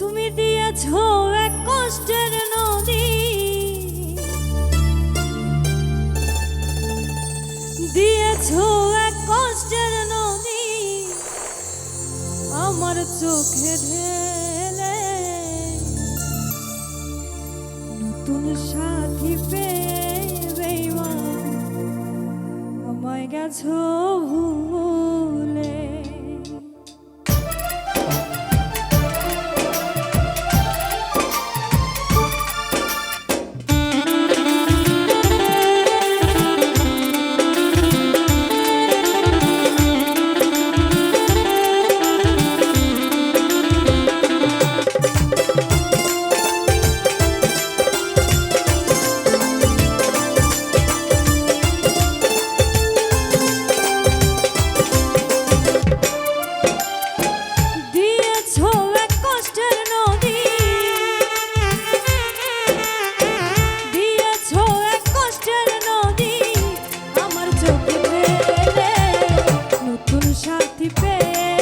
তুমি দিয়েছ এক কষ্টের নদী। দিয়েছ এক কষ্টের নদী। আমার চোখে ঢেলে নতুন সাথী পেয়ে আমায় গেছো Yeah.